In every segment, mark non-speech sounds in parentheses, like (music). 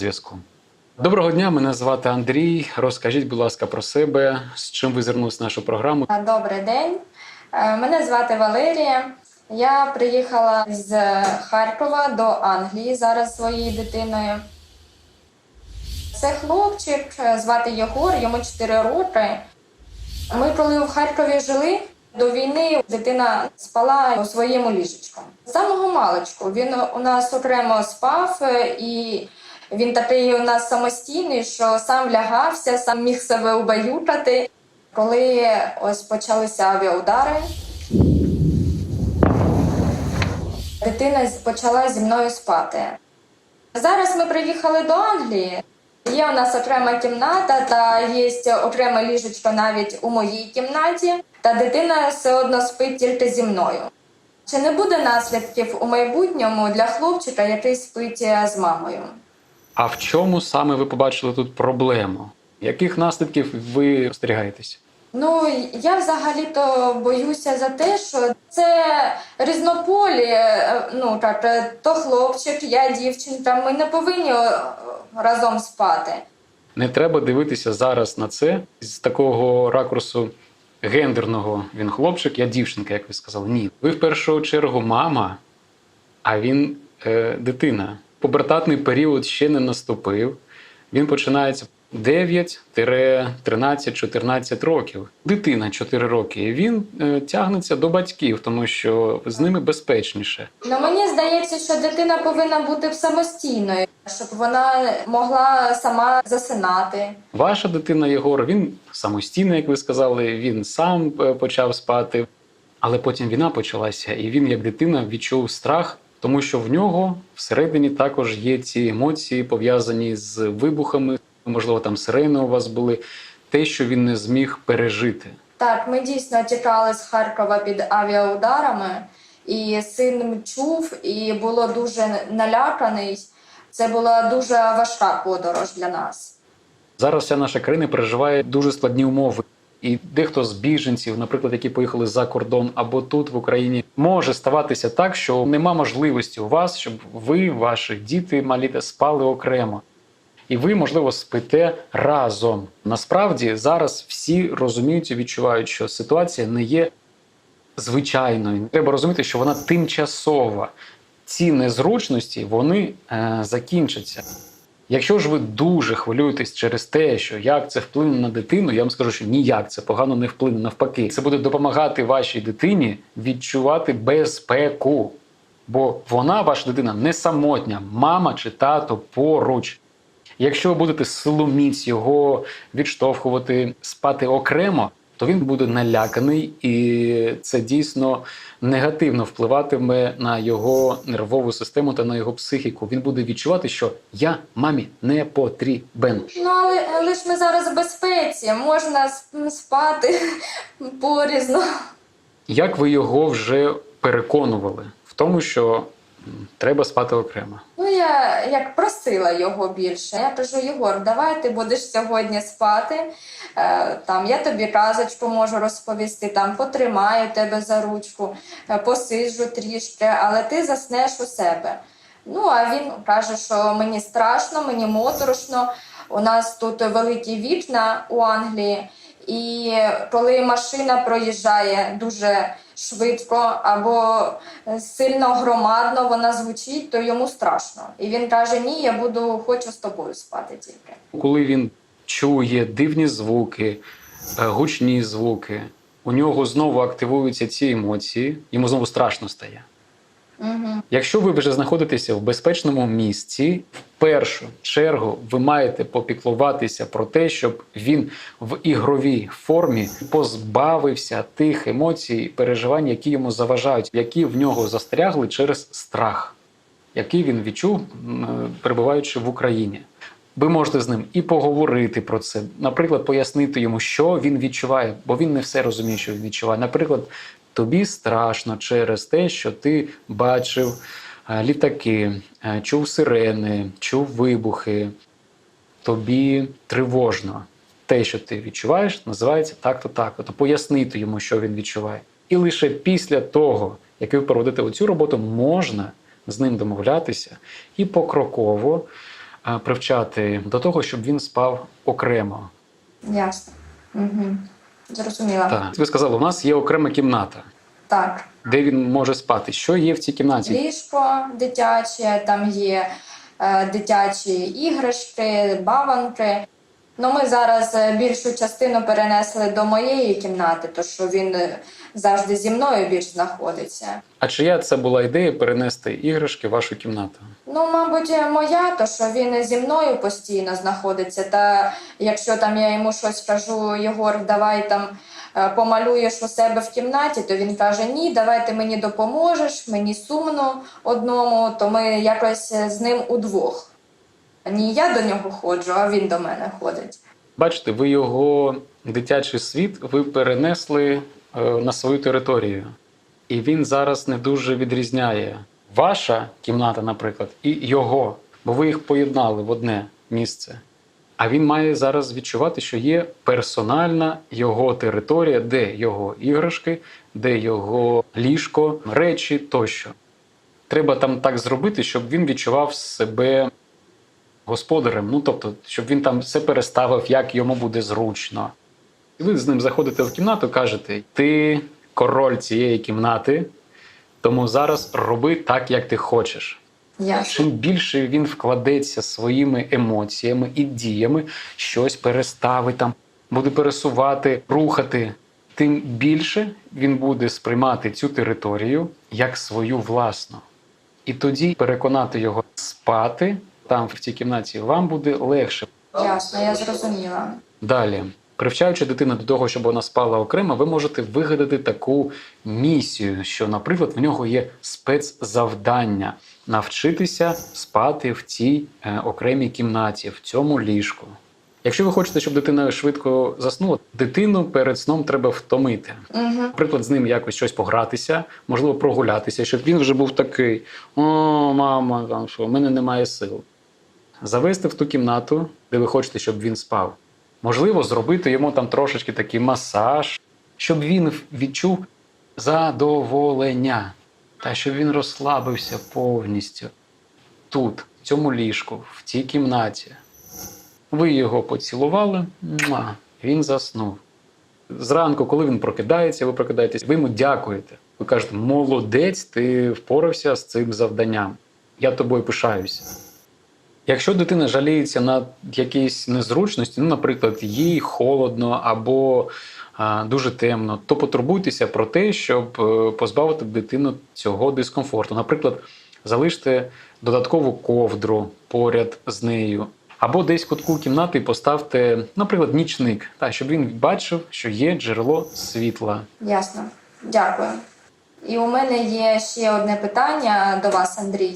зв'язку. Доброго дня, мене звати Андрій. Розкажіть, будь ласка, про себе, з чим ви звернулись в нашу програму. Добрий день. Е, Мене звати Валерія. Я приїхала з Харкова до Англії зараз зі своєю дитиною. Це хлопчик, е, звати Єгор, йому 4 роки. Ми коли в Харкові жили, до війни дитина спала у своєму ліжечку. З самого маличку він у нас окремо спав, е, і він такий у нас самостійний, що сам лягався, сам міг себе убаюкати. Коли ось почалися авіаудари, дитина почала зі мною спати. Зараз ми приїхали до Англії. Є у нас окрема кімната та є окреме ліжечко навіть у моїй кімнаті, та дитина все одно спить тільки зі мною. Чи не буде наслідків у майбутньому для хлопчика, який спить е, з мамою? А в чому саме ви побачили тут проблему? Яких наслідків ви остерігаєтесь? Ну я взагалі-то боюся за те, що це різнополі. е, Ну так, е, то хлопчик, я дівчинка. Ми не повинні е, разом спати. Не треба дивитися зараз на це з такого ракурсу гендерного. Він хлопчик, я дівчинка, як ви сказали. Ні. Ви в першу чергу мама, а він е, дитина. Пубертатний період ще не наступив. Він починається 9-13-14 років. Дитина 4 роки. І він е, тягнеться до батьків, тому що з ними безпечніше. Ну мені здається, що дитина повинна бути самостійною, щоб вона могла сама засинати. Ваша дитина Єгор, він самостійно, як ви сказали, він сам е, почав спати. Але потім війна почалася, і він, як дитина, відчув страх, тому що в нього всередині також є ці емоції, пов'язані з вибухами. Можливо, там сирени у вас були, те, що він не зміг пережити. Так, ми дійсно тікали з Харкова під авіаударами, і син чув і було дуже наляканий. Це була дуже важка подорож для нас. Зараз вся наша країна переживає дуже складні умови. І дехто з біженців, наприклад, які поїхали за кордон або тут в Україні, може ставатися так, що нема можливості у вас, щоб ви, ваші діти малі спали окремо. І ви, можливо, спите разом. Насправді зараз всі розуміють і відчувають, що ситуація не є звичайною. Треба розуміти, що вона тимчасова. Ці незручності вони е, закінчаться. Якщо ж ви дуже хвилюєтесь через те, що як це вплине на дитину, я вам скажу, що ніяк це погано не вплине. Навпаки, це буде допомагати вашій дитині відчувати безпеку. Бо вона, ваша дитина, не самотня, мама чи тато поруч. Якщо ви будете силоміць його відштовхувати, спати окремо, то він буде наляканий, і це дійсно негативно впливатиме на його нервову систему та на його психіку. Він буде відчувати, що я мамі не потрібен. Ну але, але ж ми зараз в безпеці, можна спати (laughs) порізно. Як ви його вже переконували в тому, що треба спати окремо? Ну я як просила його більше. Я кажу, Єгор, давай ти будеш сьогодні спати. Е, там я тобі казочку можу розповісти, там потримаю тебе за ручку, е, посиджу трішки, але ти заснеш у себе. Ну а він каже, що мені страшно, мені моторошно. У нас тут великі вікна у Англії, і коли машина проїжджає дуже швидко або сильно громадно вона звучить, то йому страшно. І він каже: Ні, я буду хочу з тобою спати тільки. Коли він чує дивні звуки, е, гучні звуки, у нього знову активуються ці емоції, йому знову страшно стає. Угу. Якщо ви вже знаходитеся в безпечному місці, в першу чергу ви маєте попіклуватися про те, щоб він в ігровій формі позбавився тих емоцій, переживань, які йому заважають, які в нього застрягли через страх, який він відчув, перебуваючи в Україні. Ви можете з ним і поговорити про це, наприклад, пояснити йому, що він відчуває, бо він не все розуміє, що він відчуває. Наприклад, тобі страшно через те, що ти бачив літаки, чув сирени, чув вибухи. Тобі тривожно. Те, що ти відчуваєш, називається так-то так. То пояснити йому, що він відчуває. І лише після того, як ви проводите оцю роботу, можна з ним домовлятися і покроково привчати до того, щоб він спав окремо. Ясно. Угу. Зрозуміла. Так, ви сказали, у нас є окрема кімната, так. де він може спати. Що є в цій кімнаті? Ліжко дитяче, там є е, дитячі іграшки, баванки. Ну, ми зараз е, більшу частину перенесли до моєї кімнати, то що він е, завжди зі мною більш знаходиться. А чия це була ідея перенести іграшки в вашу кімнату? Ну, мабуть, моя, то що він зі мною постійно знаходиться. Та якщо там я йому щось кажу, Єгор, давай там е, помалюєш у себе в кімнаті, то він каже: Ні, давай ти мені допоможеш, мені сумно одному, то ми якось з ним удвох. Ні я до нього ходжу, а він до мене ходить. Бачите, ви його дитячий світ ви перенесли е, на свою територію, і він зараз не дуже відрізняє ваша кімната, наприклад, і його, бо ви їх поєднали в одне місце. А він має зараз відчувати, що є персональна його територія, де його іграшки, де його ліжко, речі тощо. Треба там так зробити, щоб він відчував себе господарем. Ну тобто, щоб він там все переставив, як йому буде зручно. І ви з ним заходите в кімнату, кажете: ти король цієї кімнати, тому зараз роби так, як ти хочеш. Ясно. Чим більше він вкладеться своїми емоціями і діями, щось переставить там, буде пересувати, рухати, тим більше він буде сприймати цю територію як свою власну. І тоді переконати його спати там, в цій кімнаті, вам буде легше. Ясно, я зрозуміла. Далі, привчаючи дитину до того, щоб вона спала окремо, ви можете вигадати таку місію, що, наприклад, в нього є спецзавдання навчитися спати в цій е, окремій кімнаті, в цьому ліжку. Якщо ви хочете, щоб дитина швидко заснула, дитину перед сном треба втомити. Угу. Наприклад, з ним якось щось погратися, можливо, прогулятися, щоб він вже був такий: О, мама, там що, в мене немає сил. Завести в ту кімнату, де ви хочете, щоб він спав. Можливо, зробити йому там трошечки такий масаж, щоб він відчув задоволення, та щоб він розслабився повністю тут, в цьому ліжку, в цій кімнаті. Ви його поцілували, муа, він заснув. Зранку, коли він прокидається, ви прокидаєтесь, ви йому дякуєте. Ви кажете, молодець, ти впорався з цим завданням. Я тобою пишаюся. Якщо дитина жаліється на якісь незручності, ну, наприклад, їй холодно або дуже темно, то потурбуйтеся про те, щоб е, позбавити дитину цього дискомфорту. Наприклад, залиште додаткову ковдру поряд з нею. Або десь в кутку кімнати поставте, наприклад, нічник, так, щоб він бачив, що є джерело світла. Ясно. Дякую. І у мене є ще одне питання до вас, Андрій.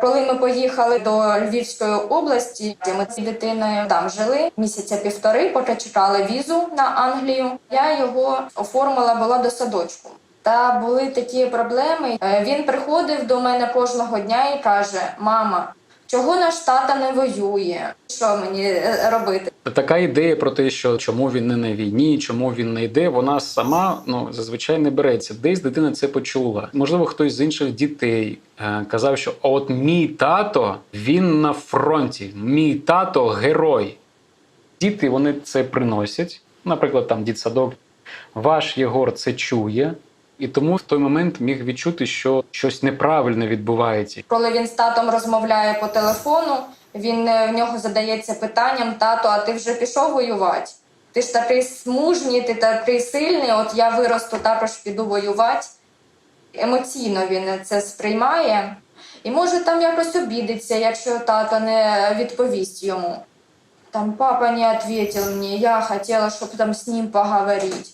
Коли ми поїхали до Львівської області, ми з дитиною там жили місяця півтори, поки чекали візу на Англію. Я його оформила була до садочку. Та були такі проблеми. Е, Він приходив до мене кожного дня і каже: Мама, чого наш тата не воює? Що мені е, робити? Така ідея про те, що чому він не на війні, чому він не йде, вона сама ну зазвичай не береться. Десь дитина це почула. Можливо, хтось з інших дітей е, казав, що от мій тато він на фронті, мій тато герой. Діти вони це приносять. Наприклад, там дітсадок, ваш Єгор це чує. І тому в той момент міг відчути, що щось неправильно відбувається. Коли він з татом розмовляє по телефону, він е, в нього задається питанням: тато, а ти вже пішов воювати? Ти ж такий смужній, ти такий сильний. От я виросту, також піду воювати. Емоційно він це сприймає і може там якось обідеться, якщо тато не відповість йому. Там папа не відповів мені, я хотіла, щоб там з ним поговорити.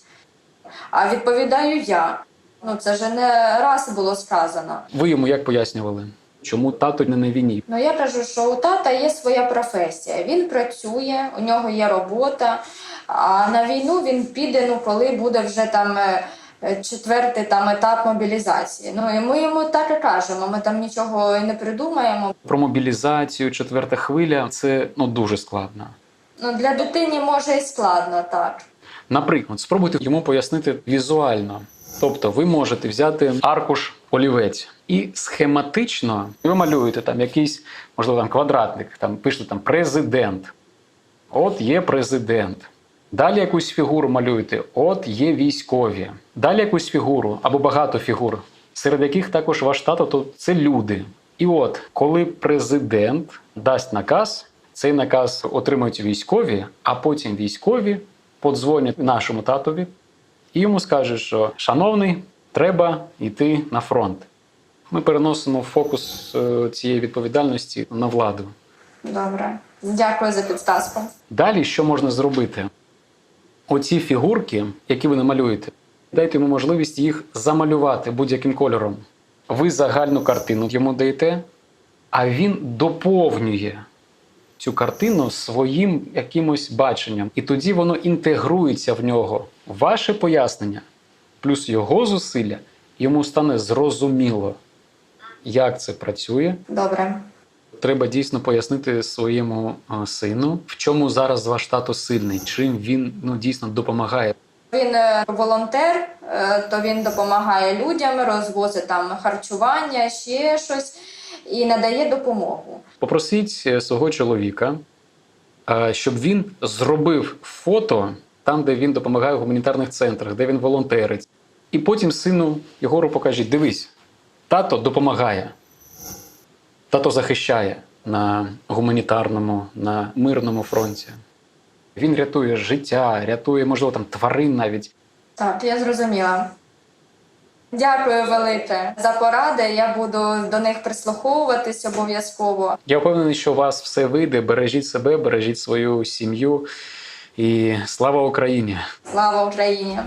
А відповідаю я. Ну це ж не раз було сказано. Ви йому як пояснювали, чому тато не на війні? Ну я кажу, що у тата є своя професія. Він працює, у нього є робота. А на війну він піде, ну коли буде вже там е, четвертий там етап мобілізації. Ну і ми йому так і кажемо. Ми там нічого і не придумаємо. Про мобілізацію, четверта хвиля це ну дуже складно. Ну для дитини може і складно так. Наприклад, спробуйте йому пояснити візуально. Тобто, ви можете взяти аркуш олівець. І схематично ви малюєте там якийсь, можливо, там квадратник, там пишете там президент. От є президент. Далі якусь фігуру малюєте, от є військові. Далі якусь фігуру або багато фігур, серед яких також ваш тато, то це люди. І от, коли президент дасть наказ, цей наказ отримують військові, а потім військові подзвонять нашому татові і йому скажуть, що шановний, треба йти на фронт. Ми переносимо фокус е, цієї відповідальності на владу. Добре. Дякую за підсказку. Далі що можна зробити? Оці фігурки, які ви намалюєте, дайте йому можливість їх замалювати будь-яким кольором. Ви загальну картину йому даєте, а він доповнює цю картину своїм якимось баченням. І тоді воно інтегрується в нього. Ваше пояснення, плюс його зусилля, йому стане зрозуміло, як це працює, Добре. Треба дійсно пояснити своєму е, сину, в чому зараз ваш тато сильний, чим він ну дійсно допомагає. Він е, волонтер, е, то він допомагає людям, розвозить там харчування, ще щось і надає допомогу. Попросіть е, свого чоловіка, е, щоб він зробив фото там, де він допомагає в гуманітарних центрах, де він волонтерить. І потім сину Єгору покажіть: дивись, тато допомагає, тато захищає на гуманітарному, на мирному фронті. Він рятує життя, рятує, можливо, там тварин навіть. Так, я зрозуміла. Дякую велике за поради. Я буду до них прислуховуватись обов'язково. Я впевнений, що у вас все вийде. Бережіть себе, бережіть свою сім'ю і слава Україні! Слава Україні!